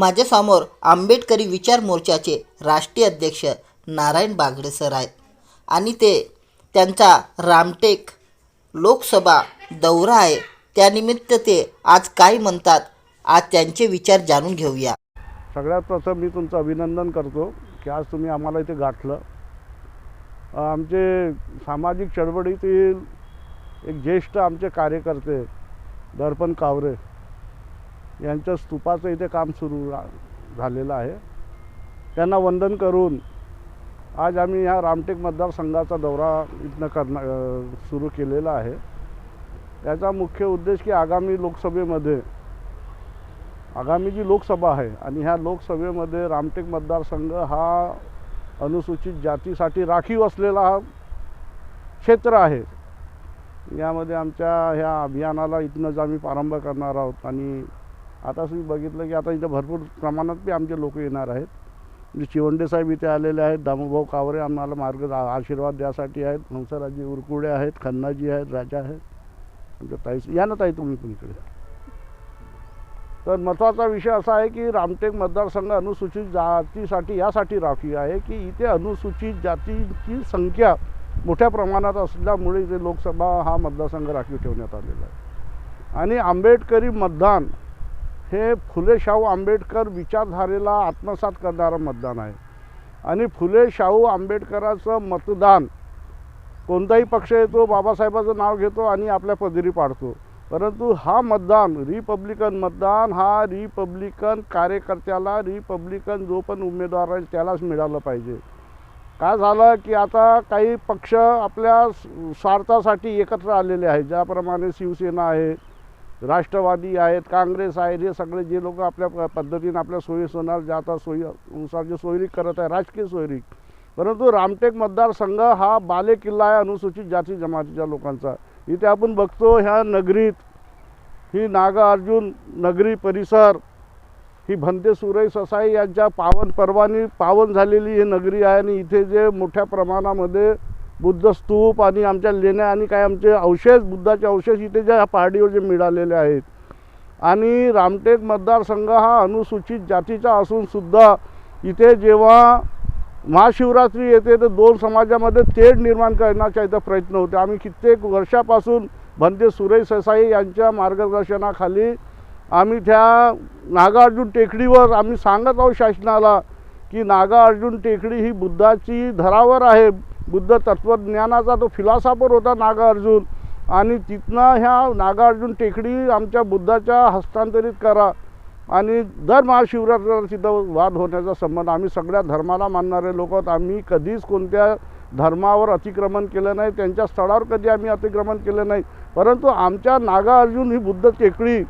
माझ्यासमोर आंबेडकरी विचार मोर्चाचे राष्ट्रीय अध्यक्ष नारायण बागडे सर आहेत. आणि ते त्यांचा रामटेक लोकसभा दौरा आहे. त्यानिमित्त ते आज काय म्हणतात आज त्यांचे विचार जाणून घेऊया. सगळ्यात प्रथम मी तुमचं अभिनंदन करतो की आज तुम्ही आम्हाला इथे गाठलं. आमचे सामाजिक चळवळीतील एक ज्येष्ठ आमचे कार्यकर्ते दर्पण कावरे यांच्या स्तूपाचं इथे काम सुरू रा- झालेलं आहे. त्यांना वंदन करून आज आम्ही ह्या रामटेक मतदारसंघाचा दौरा इथनं करणं सुरू केलेला आहे. याचा मुख्य उद्देश की आगामी लोकसभेमध्ये आगामी जी लोकसभा आहे आणि ह्या लोकसभेमध्ये रामटेक मतदारसंघ हा अनुसूचित जातीसाठी राखीव असलेला हा क्षेत्र आहे. यामध्ये आमच्या ह्या अभियानाला इथनंच आम्ही प्रारंभ करणार आहोत आणि आता तुम्ही बघितलं की आता इथं भरपूर प्रमाणात बी आमचे लोक येणार आहेत. म्हणजे चिवंडे साहेब इथे आलेले आहेत दामोभाऊ कावरे आम्हाला मार्ग आशीर्वाद द्यासाठी आहेत हंसराजी उरकुडे आहेत खन्नाजी आहेत राजा आहेत. आमच्या ताई या ना ताई तुम्ही पण तर महत्त्वाचा विषय असा आहे की रामटेक मतदारसंघ अनुसूचित जातीसाठी यासाठी राखीव आहे की इथे अनुसूचित जातीची संख्या मोठ्या प्रमाणात असल्यामुळे इथे लोकसभा हा मतदारसंघ राखीव ठेवण्यात आलेला आहे. आणि आंबेडकरी मतदान हे फुले शाहू आंबेडकर विचारधारेला आत्मसात करणारं मतदान आहे. आणि फुले शाहू आंबेडकराचं मतदान कोणताही पक्ष येतो बाबासाहेबाचं नाव घेतो आणि आपल्या पदरी पाडतो. परंतु हा मतदान रिपब्लिकन मतदान हा रिपब्लिकन कार्यकर्त्याला रिपब्लिकन जो पण उमेदवार आहे त्यालाच मिळालं पाहिजे. काय झालं की आता काही पक्ष आपल्या स्वार्थासाठी एकत्र आलेले आहेत. ज्याप्रमाणे शिवसेना आहे राष्ट्रवादी आहेत काँग्रेस आहेत हे सगळे जे लोक आपल्या प- पद्धतीने आपल्या सोयीसुनार सोनार जातात सोयी जे सोयरीक करत आहे राजकीय सोयरीक परंतु रामटेक मतदारसंघ हा बालेकिल्ला आहे अनुसूचित जाती जमातीच्या लोकांचा. इथे आपण बघतो ह्या नगरीत ही नागार्जुन नगरी परिसर ही भंते सुरई ससाई यांच्या पावन पर्वानी पावन झालेली ही नगरी आहे आणि इथे जे मोठ्या प्रमाणामध्ये बुद्ध स्तूप आणि आमच्या लेण्या आणि काय आमचे अवशेष बुद्धाचे अवशेष इथे ज्या पहाडीवर जे मिळालेले आहेत. आणि रामटेक मतदारसंघ हा अनुसूचित जातीचा असूनसुद्धा इथे जेव्हा महाशिवरात्री येते तर दोन समाजामध्ये तेढ निर्माण करण्याचा इथं प्रयत्न होते. आम्ही कित्येक वर्षापासून भंते सुरेश ससाई यांच्या मार्गदर्शनाखाली आम्ही त्या नागार्जुन टेकडीवर आम्ही सांगत आहोत शासनाला की नागार्जुन टेकडी ही बुद्धाची धरावर आहे. बुद्ध तत्त्वज्ञानाचा तो फिलॉसॉफर होता नागार्जुन. आणि तिथनं ह्या नागार्जुन टेकडी आमच्या बुद्धाच्या हस्तांतरित करा. आणि दर महाशिवरात्रीला तिथं वाद होण्याचा संबंध. आम्ही सगळ्या धर्माला मानणारे लोक आहोत. आम्ही कधीच कोणत्या धर्मावर अतिक्रमण केलं नाही. त्यांच्या स्थळावर कधी आम्ही अतिक्रमण केलं नाही. परंतु आमच्या नागार्जुन ही बुद्ध टेकडी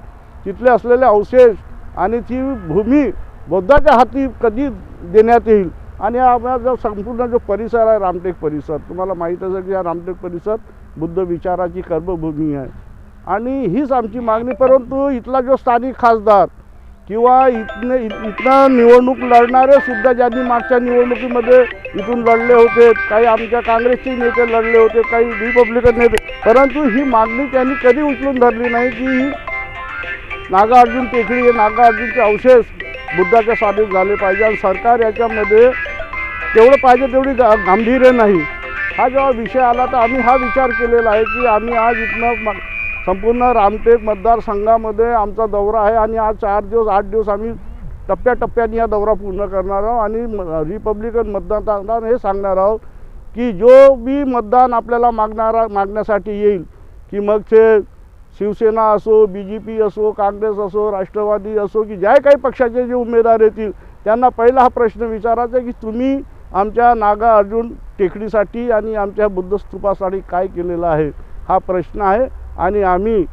तिथले असलेले अवशेष आणि ती भूमी बौद्धाच्या हाती कधी देण्यात येईल? आणि आपला जो संपूर्ण जो परिसर आहे रामटेक परिसर तुम्हाला माहीत असेल की हा रामटेक परिसर बुद्ध विचाराची कर्मभूमी आहे. आणि हीच आमची मागणी परंतु इथला जो स्थानिक खासदार किंवा इथने इथनं निवडणूक लढणारे सुद्धा ज्यांनी मागच्या निवडणुकीमध्ये इथून लढले होते काही आमच्या काँग्रेसचे नेते लढले होते काही रिपब्लिकन नेते परंतु ही मागणी त्यांनी कधी उचलून धरली नाही की ही नागार्जुन टेकडी हे नागार्जुनचे अवशेष बुद्धाच्या साबित झाले पाहिजे आणि सरकार याच्यामध्ये तेवढं पाहिजे तेवढी गा- गांभीर्य नाही. हा जेव्हा विषय आला तर आम्ही हा विचार केलेला आहे की आम्ही आज इथनं संपूर्ण रामटेक मतदारसंघामध्ये आमचा दौरा आहे आणि आज चार दिवस आठ दिवस आम्ही टप्प्याटप्प्याने हा दौरा पूर्ण करणार आहोत आणि म- रिपब्लिकन मतदान हे सांगणार आहोत की जो बी मतदान आपल्याला मागणारा मागण्यासाठी येईल की मग ते शिवसेना असो बी जे पी असो काँग्रेस असो राष्ट्रवादी असो की ज्या काही पक्षाचे जे उमेदवार येतील त्यांना पहिला हा प्रश्न विचारायचा की तुम्ही आमच्या नागा अर्जुन टेकडीसाठी आणि आमच्या बुद्धस्तूपासाठी काय केलेलं आहे? हा प्रश्न आहे. आणि आम्ही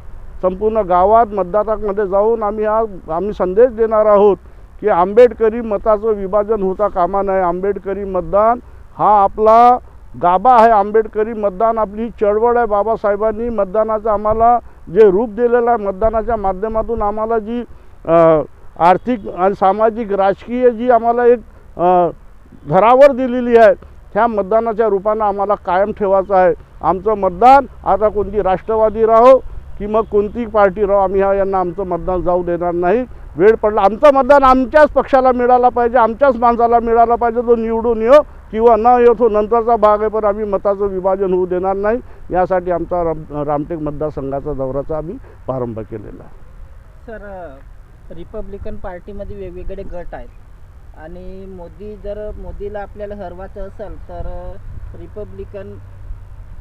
संपूर्ण गावात मतदारामध्ये जाऊन आम्ही हा आम्ही संदेश देणार आहोत की आंबेडकरी मताचं विभाजन होता कामा नये. आंबेडकरी मतदान हा आपला गाभा आहे. आंबेडकरी मतदान आपली चळवळ आहे. बाबासाहेबांनी मतदानाचा आम्हाला जे रूप दिलेलं आहे मतदानाच्या माध्यमातून आम्हाला जी आर्थिक आणि सामाजिक राजकीय जी आम्हाला एक अ, धरावर दिलेली आहे ह्या मतदानाच्या रूपानं आम्हाला कायम ठेवायचं आहे. आमचं मतदान आता कोणती राष्ट्रवादी राहो की मग कोणती पार्टी राहो आम्ही ह्या यांना आमचं मतदान जाऊ देणार नाही. वेळ पडला आमचं मतदान आमच्याच पक्षाला मिळाला पाहिजे आमच्याच माणसाला मिळाला पाहिजे तो निवडून येऊ किंवा न येऊ तो नंतरचा भाग आहे पण आम्ही मताचं विभाजन होऊ देणार नाही. यासाठी आमचा राम रामटेक मतदारसंघाचा दौऱ्याचा आम्ही प्रारंभ केलेला आहे. सर रिपब्लिकन पार्टीमध्ये वेगवेगळे गट आहेत. आणि मोदी जर मोदीला आपल्याला हरवायचं असेल तर रिपब्लिकन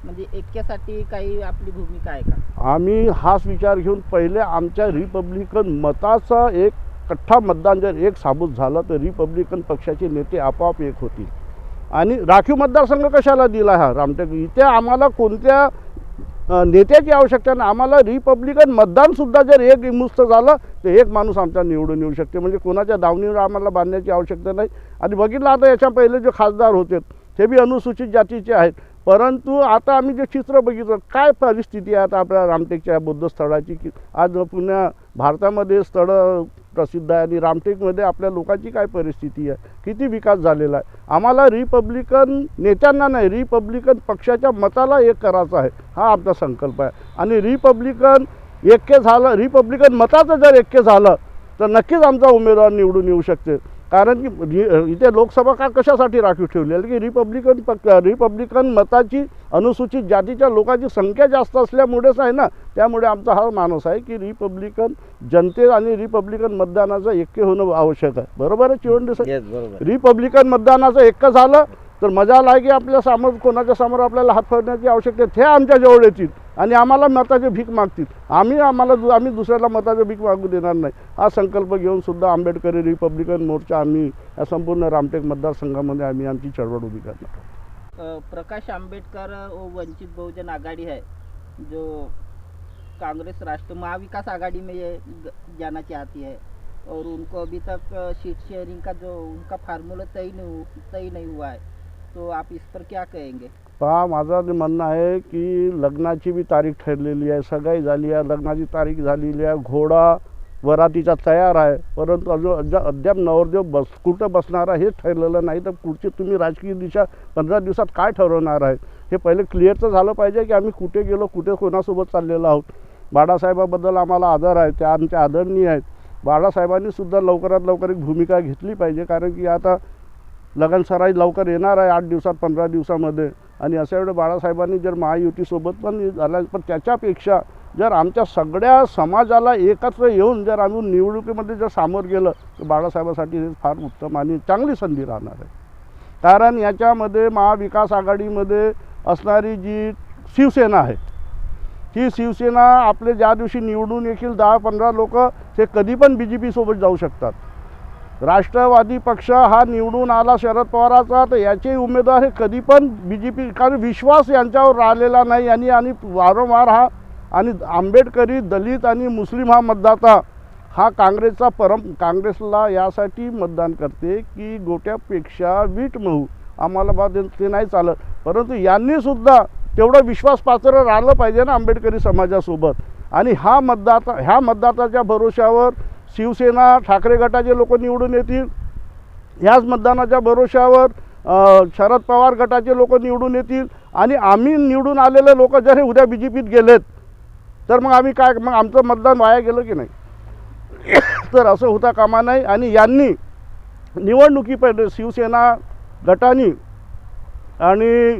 म्हणजे ऐक्यासाठी काही आपली भूमिका आहे का? आम्ही हाच विचार घेऊन पहिले आमच्या रिपब्लिकन मताचा एक कट्ठा मतदान जर एक साबूत झालं तर रिपब्लिकन पक्षाचे नेते आपोआप एक होतील. आणि राखीव मतदारसंघ कशाला दिला हा? रामटेक इथे आम्हाला कोणत्या नेत्याची आवश्यकता नाही. आम्हाला रिपब्लिकन मतदानसुद्धा जर एक मुस्त झालं तर एक माणूस आमचा निवडून येऊ शकते. म्हणजे कोणाच्या दावणीवर आम्हाला बांधण्याची आवश्यकता नाही. आणि बघितलं आता याच्या पहिले जे खासदार होते ते बी अनुसूचित जातीचे आहेत. परंतु आता आम्ही जे चित्र बघितलं काय परिस्थिती आहे आता आपल्या रामटेकच्या बौद्ध स्थळाची की आज पुण्या भारतामध्ये स्थळं प्रसिद्ध आहे आणि रामटेकमध्ये आपल्या लोकांची काय परिस्थिती आहे? किती विकास झालेला आहे? आम्हाला रिपब्लिकन नेत्यांना नाही रिपब्लिकन पक्षाच्या मताला एक करायचा आहे. हा आमचा संकल्प आहे. आणि रिपब्लिकन एक्के झालं रिपब्लिकन मताचं जर एक्के झालं तर नक्कीच आमचा उमेदवार निवडून येऊ शकते. कारण की इथे लोकसभा का कशासाठी राखीव ठेवली? आहे की रिपब्लिकन पक्ष रिपब्लिकन मताची अनुसूचित जातीच्या लोकांची संख्या जास्त असल्यामुळेच आहे ना त्यामुळे आमचा हा माणूस आहे की रिपब्लिकन जनते आणि रिपब्लिकन मतदानाचं ऐक्य होणं आवश्यक आहे. बरोबर आहे चिवंडी सर रिपब्लिकन मतदानाचं ऐक्य झालं तर मजा आला की आपल्यासमोर कोणाच्या समोर आपल्याला हात फडण्याची आवश्यकता ते आमच्या जवळ येतील. आणि आम्हाला मताचे भीक मागतील. आम्ही आम्हाला दु- आम्ही दुसऱ्याला मताचे भीक मागू देणार नाही. हा संकल्प घेऊन सुद्धा आंबेडकरी रिपब्लिकन मोर्चा आम्ही या संपूर्ण रामटेक मतदारसंघामध्ये आम्ही आमची चळवळ उभी करणार प्रकाश आंबेडकर वंचित बहुजन आघाड़ी आहे जो कांग्रेस राष्ट्र महाविकास आघाड़ी में ये ग- जाना चाहती है और उनको अभी तक सीट शेयरिंग का जो उनका फार्मूला तय नहीं तय नहीं हुआ है. तो आप इस पर क्या कहेंगे? पहा माझं म्हणणं आहे की लग्नाची बी तारीख ठरलेली आहे सगाई झाली आहे लग्नाची तारीख झालेली आहे घोडा वरातीचा तयार आहे परंतु अजून अद्या- अद्याप नवरदेव बस कुठं बसणार आहे हेच ठरलेलं नाही तर पुढची तुम्ही राजकीय दिशा पंधरा दिवसात काय ठरवणार आहे? हे पहिले क्लिअर तर झालं पाहिजे की आम्ही कुठे गेलो कुठे कोणासोबत चाललेलो आहोत. बाळासाहेबाबद्दल आम्हाला आदर आहे त्या आमच्या आदरणीय आहेत. बाळासाहेबांनीसुद्धा लवकरात लवकर एक भूमिका घेतली पाहिजे कारण की आता लगनसराई लवकर येणार आहे आठ दिवसात पंधरा दिवसामध्ये. आणि अशा वेळी बाळासाहेबांनी जर महायुतीसोबत पण झाला पण त्याच्यापेक्षा जर आमच्या सगळ्या समाजाला एकत्र येऊन जर आम्ही निवडणुकीमध्ये जर सामोर गेलं तर बाळासाहेबासाठी हे फार उत्तम आणि चांगली संधी राहणार आहे. कारण याच्यामध्ये महाविकास आघाडीमध्ये असणारी जी शिवसेना आहे ही शिवसेना आपले ज्या दिवशी निवडून येतील दहा पंधरा लोक ते कधी पण बी जे पीसोबत जाऊ शकतात. राष्ट्रवादी पक्ष हा निवडून आला शरद पवाराचा तर याचे उमेदवार हे कधी पण बी जे पी कारण विश्वास यांच्यावर राहिलेला नाही. आणि आणि वारंवार हा आणि आंबेडकरी दलित आणि मुस्लिम हा मतदाता हा काँग्रेसचा परम काँग्रेसला यासाठी मतदान करते की गोट्यापेक्षा वीट मऊ आम्हाला बा ते ते नाही चालत. परंतु यांनीसुद्धा तेवढं विश्वासपात्र राहिलं पाहिजे ना आंबेडकरी समाजासोबत. आणि हा मतदाता ह्या मतदाताच्या भरोशावर शिवसेना ठाकरे गटाचे लोक निवडून येतील. ह्याच मतदानाच्या भरोशावर शरद पवार गटाचे लोक निवडून येतील. आणि आम्ही निवडून आलेले लोक जर हे उद्या बी जे पीत गेलेत तर मग आम्ही काय मग आमचं मतदान वाया गेलं की नाही? तर असं होता कामा नाही. आणि यांनी निवडणुकी शिवसेना गटाने आणि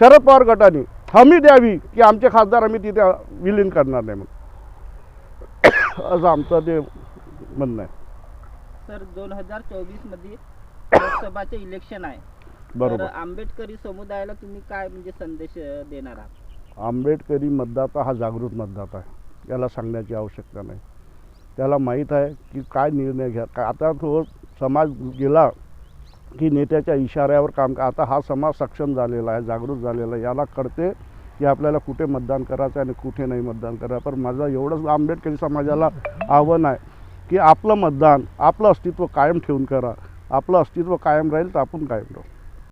शरद पवार गटाने हमी द्यावी की आमचे खासदार आम्ही तिथे विलीन करणार नाही मग असं आमचं ते म्हणणं आहे सर दोन हजार चोवीसमध्ये लोकसभाचे इलेक्शन आहे. तर बरोबर. आंबेडकरी समुदायाला तुम्ही काय म्हणजे संदेश अ, देणार आहात? आंबेडकरी मतदाता हा जागृत मतदाता आहे. याला सांगण्याची आवश्यकता नाही. त्याला माहीत आहे की काय निर्णय घ्या. का आता तो समाज गेला की नेत्याच्या इशाऱ्यावर काम का आता हा समाज सक्षम झालेला आहे जागृत झालेला आहे. याला कळते की आपल्याला कुठे मतदान करायचं आणि कुठे नाही मतदान करायचं. पण माझं एवढंच आंबेडकरी समाजाला आव्हान आहे की आपलं मतदान आपलं अस्तित्व कायम ठेवून करा. आपलं अस्तित्व कायम राहील तर आपण कायम राहू.